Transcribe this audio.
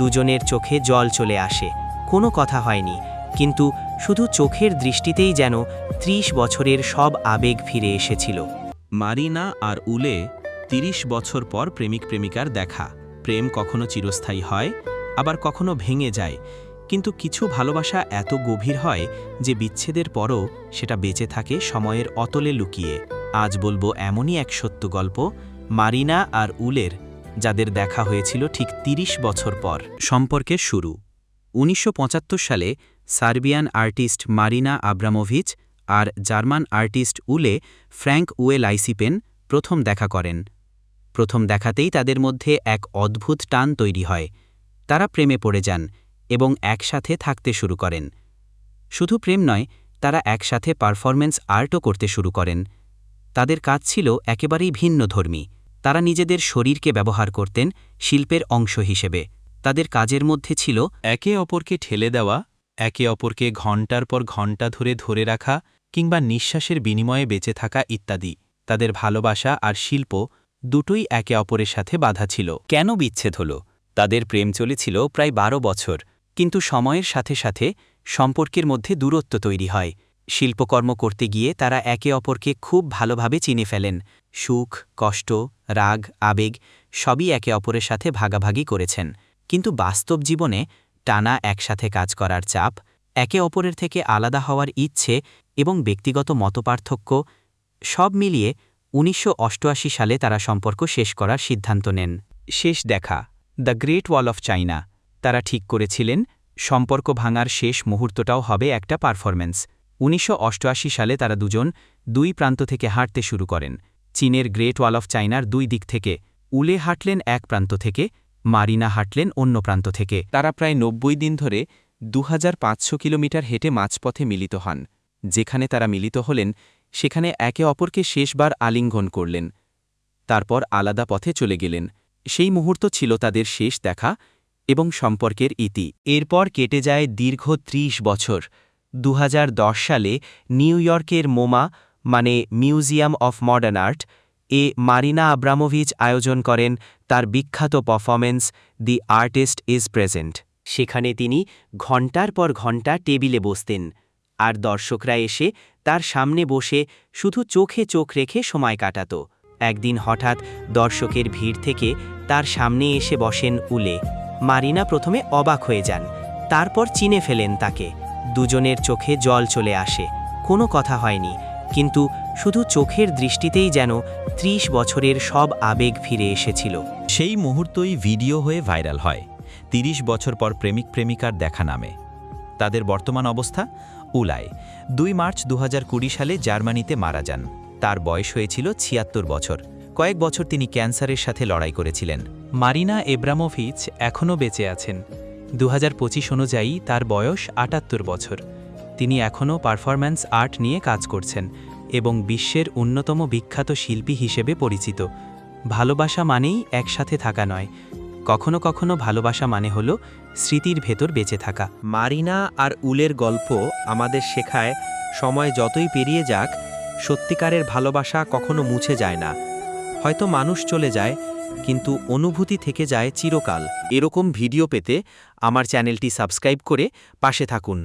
দুজনের চোখে জল চলে আসে। কোনো কথা হয়নি, কিন্তু শুধু চোখের দৃষ্টিতেই যেন ত্রিশ বছরের সব আবেগ ফিরে এসেছিল। মারিনা আর উলে ৩০ বছর পর প্রেমিক প্রেমিকার দেখা। প্রেম কখনো চিরস্থায়ী হয়, আবার কখনো ভেঙে যায়। কিন্তু কিছু ভালোবাসা এত গভীর হয় যে বিচ্ছেদের পরও সেটা বেঁচে থাকে সময়ের অতলে লুকিয়ে। আজ বলব এমনই এক সত্য গল্প, মারিনা আর উলের যাদের দেখা হয়েছিল ঠিক ৩০ বছর পর। সম্পর্কের শুরু। উনিশশো পঁচাত্তর সালে সার্বিয়ান আর্টিস্ট মারিনা আব্রামোভিচ আর German artist Ulay Frank Uwe Laysiepen প্রথম দেখা করেন। প্রথম দেখাতেই তাদের মধ্যে এক অদ্ভুত টান তৈরি হয়। তারা প্রেমে পড়ে যান এবং একসাথে থাকতে শুরু করেন। শুধু প্রেম নয়, তারা একসাথে পারফরম্যান্স আর্টও করতে শুরু করেন। তাদের কাজ ছিল একেবারেই ভিন্নধর্মী। তারা নিজেদের শরীরকে ব্যবহার করতেন শিল্পের অংশ হিসেবে। তাদের কাজের মধ্যে ছিল একে অপরকে ঠেলে দেওয়া, একে অপরকে ঘণ্টার পর ঘণ্টা ধরে ধরে রাখা কিংবা নিঃশ্বাসের বিনিময়ে বেঁচে থাকা ইত্যাদি। তাদের ভালোবাসা আর শিল্প দুটোই একে অপরের সাথে বাধা ছিল। কেন বিচ্ছেদ হল? তাদের প্রেম চলেছিল প্রায় বারো বছর, কিন্তু সময়ের সাথে সাথে সম্পর্কের মধ্যে দূরত্ব তৈরি হয়। শিল্পকর্ম করতে গিয়ে তারা একে অপরকে খুব ভালোভাবে চিনে ফেলেন। সুখ, কষ্ট, রাগ, আবেগ সবই একে অপরের সাথে ভাগাভাগি করেছেন। কিন্তু বাস্তব জীবনে টানা একসাথে কাজ করার চাপ, একে অপরের থেকে আলাদা হওয়ার ইচ্ছে এবং ব্যক্তিগত মতপার্থক্য সব মিলিয়ে উনিশশো অষ্টআশি সালে তারা সম্পর্ক শেষ করার সিদ্ধান্ত নেন। শেষ দেখা, the great wall of China, তারা ঠিক করেছিলেন, সম্পর্ক ভাঙার শেষ মুহূর্তটাও হবে একটা পারফরম্যান্স। উনিশশো অষ্টআশি সালে তারা দুজন দুই প্রান্ত থেকে হাঁটতে শুরু করেন। চীনের গ্রেট ওয়াল অফ চাইনার দুই দিক থেকে, উলে হাঁটলেন এক প্রান্ত থেকে, মারিনা হাঁটলেন অন্য প্রান্ত থেকে। তারা প্রায় নব্বই দিন ধরে দু হাজার পাঁচশো কিলোমিটার হেঁটে মাঝপথে মিলিত হন। যেখানে তারা মিলিত হলেন, সেখানে একে অপরকে শেষবার আলিঙ্গন করলেন। তারপর আলাদা পথে চলে গেলেন। সেই মুহূর্ত ছিল তাদের শেষ দেখা এবং সম্পর্কের ইতি। এরপর কেটে যায় দীর্ঘ ত্রিশ বছর। দু হাজার দশ সালে নিউ ইয়র্কের মোমা মানে মিউজিয়াম অফ মডার্ন আর্ট, এ মারিনা আব্রামোভিচ আয়োজন করেন তার বিখ্যাত performance the artist is present সেখানে তিনি ঘণ্টার পর ঘণ্টা টেবিলে বসতেন, আর দর্শকরা এসে তার সামনে বসে শুধু চোখে চোখ রেখে সময় কাটাত। একদিন হঠাৎ দর্শকের ভিড় থেকে তার সামনে এসে বসেন উলে। মারিনা প্রথমে অবাক হয়ে যান, তারপর চিনে ফেলেন তাকে। দুজনের চোখে জল চলে আসে। কোনো কথা হয়নি, কিন্তু শুধু চোখের দৃষ্টিতেই যেন ত্রিশ বছরের সব আবেগ ফিরে এসেছিল। সেই মুহূর্তই ভিডিও হয়ে ভাইরাল হয় ৩০ বছর পর প্রেমিক প্রেমিকার দেখা নামে। তাদের বর্তমান অবস্থা? উলায় দুই মার্চ দু হাজার কুড়ি সালে জার্মানিতে মারা যান। তার বয়স হয়েছিল ছিয়াত্তর বছর। কয়েক বছর তিনি ক্যান্সারের সাথে লড়াই করেছিলেন। মারিনা এব্রামোভিচ এখনও বেঁচে আছেন। দু হাজার পঁচিশ অনুযায়ী তার বয়স আটাত্তর বছর। তিনি এখনও পারফরম্যান্স আর্ট নিয়ে কাজ করছেন এবং বিশ্বের অন্যতম বিখ্যাত শিল্পী হিসেবে পরিচিত। ভালোবাসা মানেই একসাথে থাকা নয়, কখনো কখনো ভালোবাসা মানে হল স্মৃতির ভেতর বেঁচে থাকা। মারিনা আর উলের গল্প আমাদের শেখায়, সময় যতই পেরিয়ে যাক, সত্যিকারের ভালোবাসা কখনো মুছে যায় না। হয়তো মানুষ চলে যায়, কিন্তু অনুভূতি থেকে যায় চিরকাল। এরকম ভিডিও পেতে আমার চ্যানেলটি সাবস্ক্রাইব করে পাশে থাকুন।